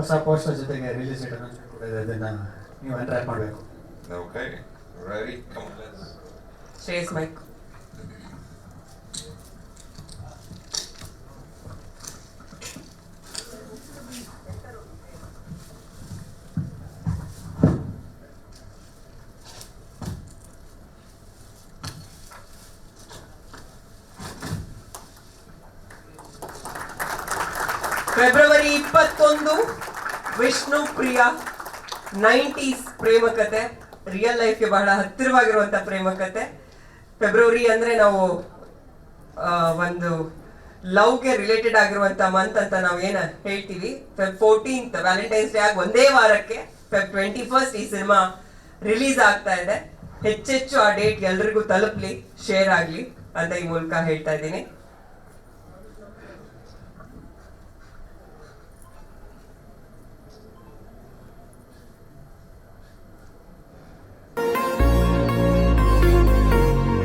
ಹೊಸ ಪೋಸ್ಟರ್ ಜೊತೆಗೆ release date ಕೂಡ ಇದೆ ಅದನ್ನ ನೀವು ಅಟ್ರಾಕ್ಟ್ ಮಾಡಬೇಕು. Okay, ready? Come on, mic February ಇಪ್ಪತ್ತೊಂದು. ವಿಷ್ಣು ಪ್ರಿಯ ನೈಂಟೀಸ್ ಪ್ರೇಮ ಕತೆ ರಿಯಲ್ ಲೈಫ್ಗೆ ಬಹಳ ಹತ್ತಿರವಾಗಿರುವಂತ ಪ್ರೇಮ ಕತೆ. ಫೆಬ್ರವರಿ ಅಂದ್ರೆ ನಾವು ಒಂದು ಲವ್ಗೆ ರಿಲೇಟೆಡ್ ಆಗಿರುವಂತ ಮಂತ್ ಅಂತ ನಾವು ಏನ ಹೇಳ್ತೀವಿ. ಫೆಬ್ ಫೋರ್ಟೀನ್ತ್ ವ್ಯಾಲೆಂಟೈನ್ಸ್ ಡೇ ಆಗಿ ಒಂದೇ ವಾರಕ್ಕೆ ಫೆಬ್ ಟ್ವೆಂಟಿ ಫಸ್ಟ್ ಈ ಸಿನಿಮಾ ರಿಲೀಸ್ ಆಗ್ತಾ ಇದೆ. ಹೆಚ್ಚೆಚ್ಚು ಆ ಡೇಟ್ ಎಲ್ರಿಗೂ ತಲುಪ್ಲಿ ಶೇರ್ ಆಗಲಿ ಅಂತ ಈ ಮೂಲಕ ಹೇಳ್ತಾ ಇದ್ದೀನಿ.